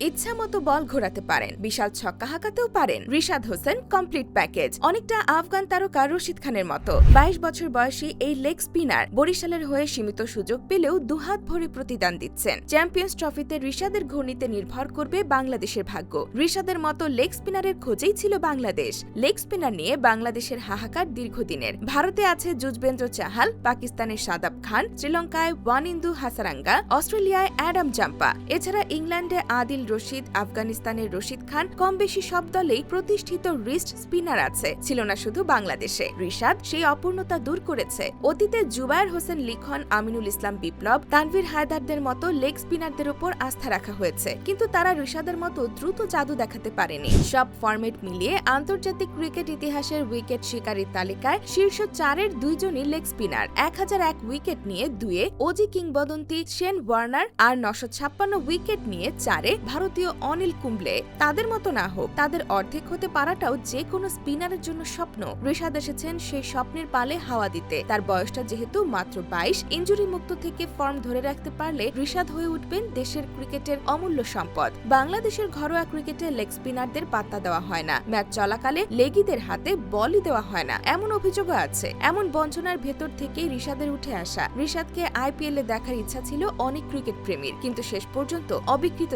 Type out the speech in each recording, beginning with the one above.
ইচ্ছা মতো বল ঘোরাতে পারেন। বিশাল ছক্কা হাঁকাতেও পারেন। Rishad Hossain complete package. অনেকটা আফগান তারকা রশিদ খানের মতো। বাইশ বছর বয়সী এই লেগ স্পিনার বরিশালের হয়ে সীমিত সুযোগ পেলেও দুহাত ভরে প্রতিদান দিচ্ছেন। চ্যাম্পিয়ন্স ট্রফিতে রিশাদের ঘূর্ণিতে নির্ভর করবে বাংলাদেশের ভাগ্য। রিশাদের মতো লেগ স্পিনারের খোঁজেই ছিল বাংলাদেশ। লেগ স্পিনার নিয়ে বাংলাদেশের হাহাকার দীর্ঘদিনের। ভারতে আছে যুজবেন্দ্র চাহাল, পাকিস্তানের সাদাব খান, শ্রীলঙ্কায় ওয়ানিন্দু হাসারাঙ্গা, অস্ট্রেলিয়ায় অ্যাডাম জাম্পা। এছাড়া ইংল্যান্ডে আদিল রশিদ, আফগানিস্তানের রশিদ খান কম বেশি সব দলেই প্রতিষ্ঠিত রিস্ট স্পিনার আছে। ছিল না শুধু বাংলাদেশে। রিশাদ সেই অপূর্ণতা দূর করেছে। অতীতে জুবায়ের হোসেন লিখন, আমিনুল ইসলাম বিপ্লব, তানভীর হায়দারদের মতো লেগ স্পিনারদের উপর আস্থা রাখা হয়েছে। কিন্তু তারা রিশাদের মতো দ্রুত জাদু দেখাতে পারেনি। সব ফরম্যাট মিলিয়ে আন্তর্জাতিক ক্রিকেট ইতিহাসের উইকেট শিকারীর তালিকায় শীর্ষ চারের দুইজনই লেগ স্পিনার এক হাজার এক উইকেট নিয়ে দুয়ে ওজি কিংবদন্তি শেন ওয়ার্নার আর নশো ছাপ্পান্ন উইকেট নিয়ে চারে ভারতীয় অনিল কুম্বলে তাদের মতো না হোক, তাদের অর্ধেক হতে পারাটাও যে কোনো স্পিনারের জন্য স্বপ্ন। ঋষাদ এসেছেন সেই স্বপ্নের পালে হাওয়া দিতে। তার বয়সটা যেহেতু মাত্র বাইশ ইঞ্জুরি মুক্ত থেকে ফর্ম ধরে রাখতে পারলে ঋষাদ হয়ে উঠবেন দেশের ক্রিকেটের অমূল্য সম্পদ। বাংলাদেশের ঘরোয়া ক্রিকেটে লেগ স্পিনারদের পাত্তা দেওয়া হয় না। ম্যাচ চলাকালে লেগিদের হাতে বলই দেওয়া হয় না। এমন অভিযোগও আছে। এমন বঞ্চনার ভেতর থেকেই ঋষাদের উঠে আসা। ঋষাদকে আইপিএল দেখার ইচ্ছা ছিল অনেক ক্রিকেট প্রেমীর, কিন্তু শেষ পর্যন্ত অবিকৃত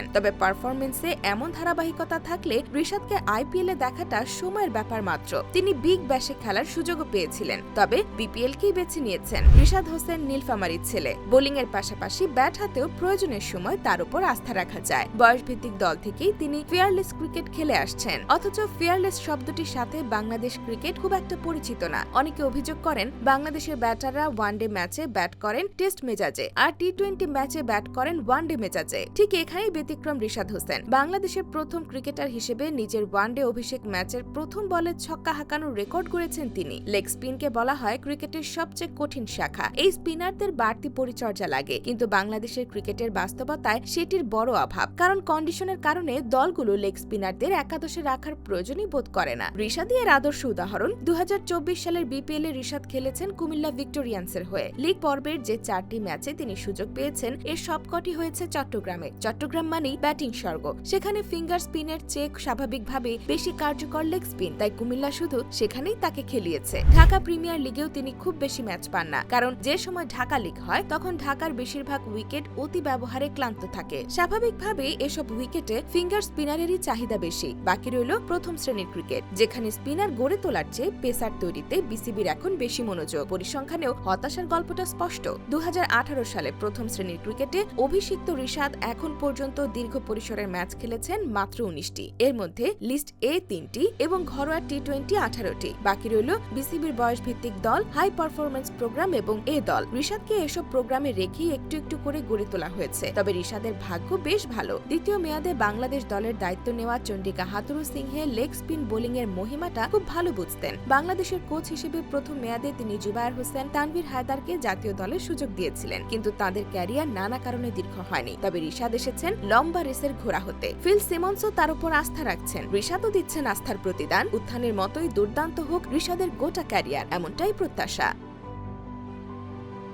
থেকেছেন তবে পারফরমেন্সে এমন ধারাবাহিকতা থাকলে ঋষাদকে আইপিএল দেখাটা সময়ের ব্যাপার মাত্র। তিনি বিগ ব্যাশে খেলার সুযোগও পেয়েছিলেন, তবে বিপিএল কেই বেছে নিয়েছেন ঋষাদ হোসেন, নীলফামারির ছেলে। বোলিং এর পাশাপাশি ব্যাট হাতেও প্রয়োজনের সময় তার উপর আস্থা রাখা যায়। বয়সভিত্তিক দল থেকেই তিনি ফিয়ারলেস ক্রিকেট খেলে আসছেন। অথচ ফিয়ারলেস শব্দটির সাথে বাংলাদেশ ক্রিকেট খুব একটা পরিচিত না। অনেকে অভিযোগ করেন, বাংলাদেশের ব্যাটাররা ওয়ানডে ম্যাচে ব্যাট করেন টেস্ট মেজাজে, আর টি টোয়েন্টি ম্যাচে ব্যাট করেন ওয়ানডে মেজাজে। ঠিক এখানেই ব্যতিক্রম রিশাদ হোসেন। বাংলাদেশের প্রথম ক্রিকেটার হিসেবে নিজের ওয়ানডে অভিষেক ম্যাচের প্রথম বলে ছক্কা হাঁকানোর রেকর্ড গড়েছেন তিনি। লেগ স্পিনকে বলা হয় ক্রিকেটের সবচেয়ে কঠিন শাখা। এই স্পিনারদের বাড়তি পরিচর্যা লাগে, কিন্তু বাংলাদেশের ক্রিকেটের বাস্তবতায় সেটির বড় অভাব। কারণ কন্ডিশনের কারণে দলগুলো লেগ স্পিনারদের একাদশে রাখার প্রয়োজনই বোধ করে না। রিশাদি এর আদর্শ উদাহরণ। দু হাজার চব্বিশ সালের বিপিএল এ রিশাদ খেলেছেন কুমিল্লা ভিক্টোরিয়ান্সের হয়ে। লিগ পর্বের যে চারটি ম্যাচে তিনি সুযোগ পেয়েছেন, এর সবকটি হয়েছে চট্টগ্রামে। চট্টগ্রাম মানেই ব্যাটিং স্বর্গ। সেখানে ফিঙ্গার স্পিনের চেয়ে স্বাভাবিকভাবে বেশি কার্যকর লেগ স্পিন, তাই কুমিল্লা শুধু সেখানেই তাকে খেলিয়েছে। ঢাকা প্রিমিয়ার লিগেও তিনি খুব বেশি ম্যাচ পান না, কারণ যে সময় ঢাকা লিগ হয়, তখন ঢাকার বেশিরভাগ উইকেট অতি ব্যবহারে ক্লান্ত থাকে। স্বাভাবিকভাবে এসব উইকেটে ফিঙ্গার স্পিনারেরই চাহিদা বেশি, বাকি রইল প্রথম শ্রেণির ক্রিকেট, যেখানে স্পিনার গড়ে তোলার চেয়ে পেসার তৈরিতে বিসিবির এখন বেশি মনোযোগ। পরিসংখ্যানেও হতাশার গল্পটা স্পষ্ট। দু সালে প্রথম শ্রেণির ক্রিকেটে অভিষিক্ত রিশাদ এখন পর্যন্ত দীর্ঘ পরিসরের ম্যাচ খেলেছেন মাত্র উনিশটি। এর মধ্যে লিস্ট এ তিনটি এবং ঘরোয়া টি টোয়েন্টি আঠারোটি। বাকি রইল বিসিবির বয়স ভিত্তিক দল, হাই পারফরমেন্স প্রোগ্রাম এবং এ দল। রিশাদকে এসব প্রোগ্রামে রেখেই একটু একটু করে গড়ে তোলা হয়েছে। তবে রিশাদের ভাগ্য বেশ ভালো। দ্বিতীয় মেয়াদে বাংলাদেশ দলের দায়িত্ব নেওয়া Chandika Hathurusingha leg spin bowling এর মহিমাটা খুব ভালো বুঝতেন। বাংলাদেশের কোচ হিসেবে প্রথম মেয়াদে তিনি জুবায়ের হোসেন তানভীর হায়দারকে জাতীয় দলের সুযোগ দিয়েছিলেন। কিন্তু তাদের ক্যারিয়ার নানা কারণে দীর্ঘ হয়নি। তবে রিশাদ এসেছেন লম্বা রেসের ঘোড়া হতে। ফিল সিমন্সও তার উপর আস্থা রাখছেন। ঋষাদও দিচ্ছেন আস্থার প্রতিদান। উত্থানের মতোই দুর্দান্ত হোক ঋষাদের গোটা ক্যারিয়ার, এমনটাই প্রত্যাশা।